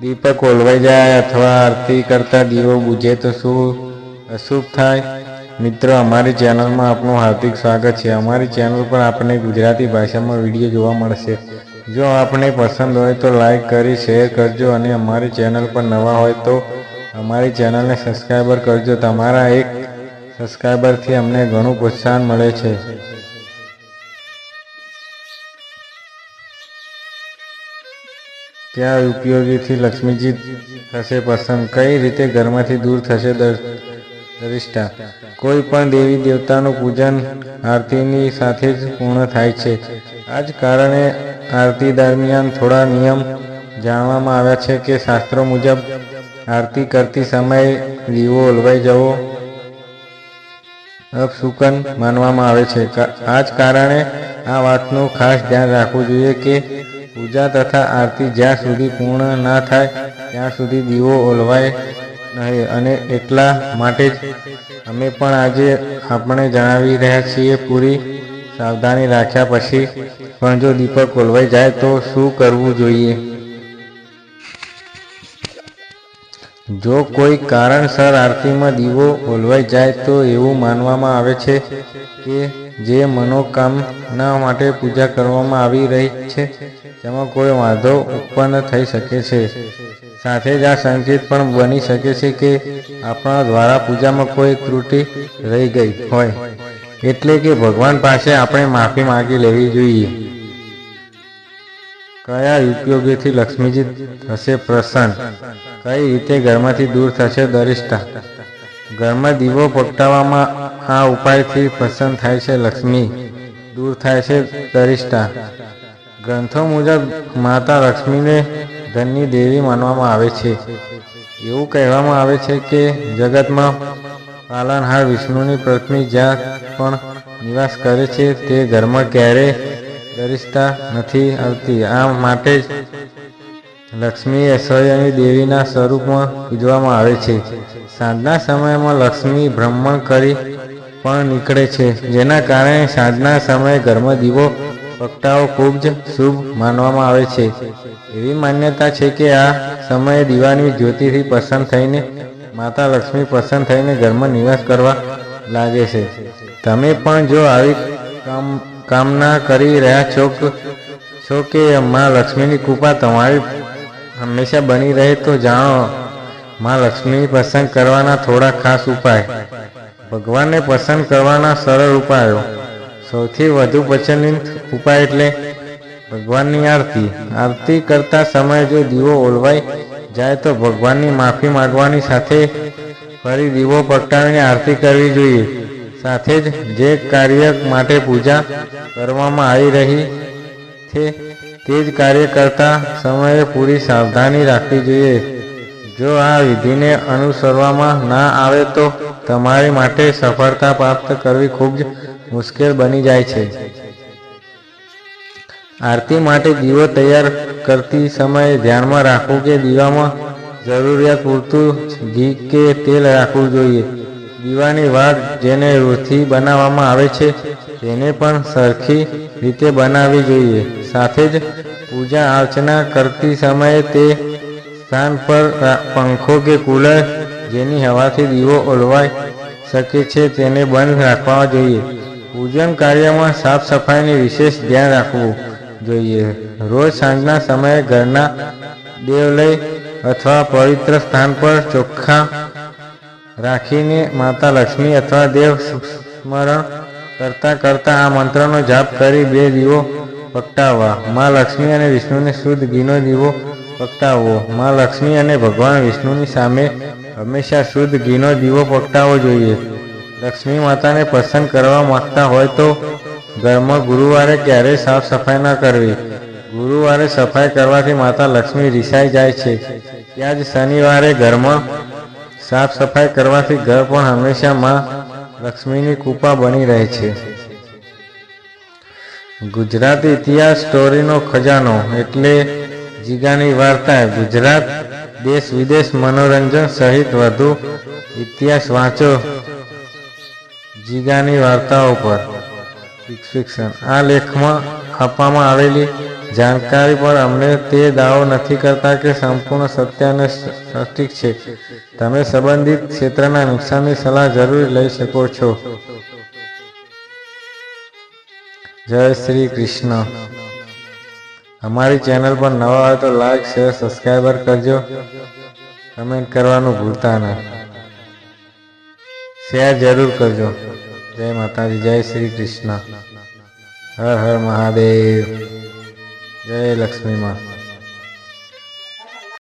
દીપક ઓલવાઈ જાય, અથવા આરતી કરતા દીવો બુજે તો શું? અશુભ થાય. મિત્રો, અમારી ચેનલમાં આપનું હાર્દિક સ્વાગત છે. અમારી ચેનલ પર આપણને ગુજરાતી ભાષામાં વીડિયો જોવા મળશે. જો આપને પસંદ હોય તો લાઈક કરી, શેર કરજો અને અમારી ચેનલ પર નવા હોય તો અમારી ચેનલને સબસ્ક્રાઈબર કરજો. તમારા એક સબસ્ક્રાઈબરથી અમને ઘણું પ્રોત્સાહન મળે છે. ક્યાં ઉપયોગીથી લક્ષ્મીજી થશે પસંદ. કઈ રીતે ઘરમાંથી દૂર થશે દર- દરિષ્ઠા કોઈ પણ દેવી દેવતાનું પૂજન આરતીની સાથે જ પૂર્ણ થાય છે. આ જ કારણે આરતી દરમિયાન થોડા નિયમ જાણવામાં આવ્યા છે કે શાસ્ત્રો મુજબ આરતી કરતી સમયે દીવો ઓલવાઈ જવો અપશુકન માનવામાં આવે છે. આ જ કારણે આ વાતનું ખાસ ધ્યાન રાખવું જોઈએ કે પૂજા તથા આરતી જ્યાં સુધી પૂર્ણ ના થાય, ત્યાં સુધી દીવો ઓલવાય નહીં અને એટલા માટે જ અમે પણ આજે આપણે જણાવી રહ્યા છીએ પૂરી સાવધાની રાખ્યા પછી પણ જો દીપક ઓલવાઈ જાય તો શું કરવું જોઈએ? જો કોઈ કારણસર આરતીમાં દીવો ઓલવાઈ જાય તો એવું માનવામાં આવે છે કે જે મનોકામના માટે પૂજા કરવામાં આવી રહી છે, તેમાં કોઈ વાંધો ઉત્પન્ન થઈ શકે છે. સાથે જ આ સંકેત પણ બની શકે છે કે આપણા દ્વારા પૂજામાં કોઈ ત્રુટિ રહી ગઈ હોય. એટલે કે ભગવાન પાસે આપણે માફી માંગી લેવી જોઈએ. કયા ઉપયોગીથી લક્ષ્મીજી થશે પ્રસન્ન? કઈ રીતે ઘરમાંથી દૂર થશે દરિષ્ઠા ઘરમાં દીવો પ્રગટાવવામાં આ ઉપાયથી પ્રસન્ન થાય છે લક્ષ્મી. દૂર થાય છે દરિષ્ઠા ગ્રંથો મુજબ માતા લક્ષ્મીને ધનની દેવી માનવામાં આવે છે. એવું કહેવામાં આવે છે કે જગતમાં પાલનહાર વિષ્ણુની પત્ની જ્યાં પણ નિવાસ કરે છે તે ઘરમાં ક્યારેય દરિષ્ઠા નથી આવતી. આ માટે જ લક્ષ્મી સ્વયં દેવીના સ્વરૂપમાં પૂજવામાં આવે છે. સાંજના સમયમાં લક્ષ્મી ભ્રમણ કરી પણ નીકળે છે. જેના કારણે સાંજના સમયે ઘરમાં દીવો પ્રગટાવો ખૂબ જ શુભ માનવામાં આવે છે. એવી માન્યતા છે કે આ સમયે દીવાની જ્યોતિથી પસંદ થઈને, માતા લક્ષ્મી પસંદ થઈને ઘરમાં નિવાસ કરવા લાગે છે. તમે પણ જો આવી કામ કામના કરી રહ્યા છો છો કે મા લક્ષ્મીની કૃપા તમારી હંમેશા બની રહે તો જાણો, માં લક્ષ્મી પસંદ કરવાના થોડા ખાસ ઉપાય. ભગવાનને પસંદ કરવાના સરળ ઉપાયો. સૌથી વધુ પ્રચલિત ઉપાય એટલે ભગવાનની આરતી. આરતી કરતા સમયે જો દીવો ઓલવાઈ જાય તો ભગવાનની માફી માંગવાની સાથે ફરી દીવો પ્રગટાવીને આરતી કરવી જોઈએ. સાથે જ જે કાર્ય માટે પૂજા કરવામાં આવી રહી છે, તે જ કાર્ય કરતા સમયે પૂરી સાવધાની રાખવી જોઈએ. જો આ વિધિને અનુસરવામાં ના આવે તો તમારી માટે સફળતા પ્રાપ્ત કરવી ખૂબ જ મુશ્કેલ બની જાય છે. આરતી માટે દીવો તૈયાર કરતી સમયે ધ્યાનમાં રાખવું કે દીવામાં જરૂરિયાત પૂરતું ઘી કે તેલ રાખવું જોઈએ. દીવાની વાડ જેને રૂથી બનાવવામાં આવે છે, તેને પણ સરખી રીતે બનાવવી જોઈએ. સાથે જ પૂજા અર્ચના કરતી સમયે તે સ્થાન પર પંખો કે કુલર જેની હવાથી દીવો ઓલવાઈ શકે છે તેને બંધ રાખવા જોઈએ. પૂજન કાર્યમાં સાફ સફાઈની વિશેષ ધ્યાન રાખવું જોઈએ. રોજ સાંજના સમયે ઘરના દેવલય અથવા પવિત્ર સ્થાન પર ચોખ્ખા રાખીને માતા લક્ષ્મી અથવા દેવ સ્મરણ કરતા કરતા આ મંત્રનો જાપ કરી બે દીવો પ્રગટાવવા માં લક્ષ્મી અને વિષ્ણુને શુદ્ધ ઘીનો દીવો પ્રગટાવવો માં લક્ષ્મી અને ભગવાન વિષ્ણુની સામે હંમેશા શુદ્ધ ઘીનો દીવો પ્રગટાવવો જોઈએ. લક્ષ્મી માતાને પસંદ કરવા માંગતા હોય તો ઘરમાં ગુરુવારે ક્યારેય સાફ સફાઈ ન કરવી. ગુરુવારે સફાઈ કરવાથી માતા લક્ષ્મી રિસાઈ જાય છે. ત્યાં જ શનિવારે ઘરમાં સાફ સફાઈ કરવાથી ઘર પણ હંમેશા માં લક્ષ્મીની કૃપા બની રહે છે. ગુજરાતી ઇતિહાસ સ્ટોરીનો ખજાનો એટલે જીગાની વાર્તા ગુજરાત, દેશ વિદેશ મનોરંજન સહિત વધુ ઇતિહાસ વાંચો જીગાની વાર્તાઓ પર. ફિક્શન આ લેખમાં આપવામાં આવેલી જાણકારી પર અમને તે દાવો નથી કરતા કે સંપૂર્ણ સત્ય અને સટીક છે. તમે સંબંધિત ક્ષેત્રના નુકસાનની સલાહ જરૂર લઈ શકો છો. જય શ્રી કૃષ્ણ. અમારી ચેનલ પર નવા હોય તો લાઈક, શેર, સબસ્ક્રાઈબર કરજો. કમેન્ટ કરવાનું ભૂલતા ના. શેર જરૂર કરજો. જય માતાજી જય શ્રી કૃષ્ણ. હર હર મહાદેવ. જય લક્ષ્મી માં.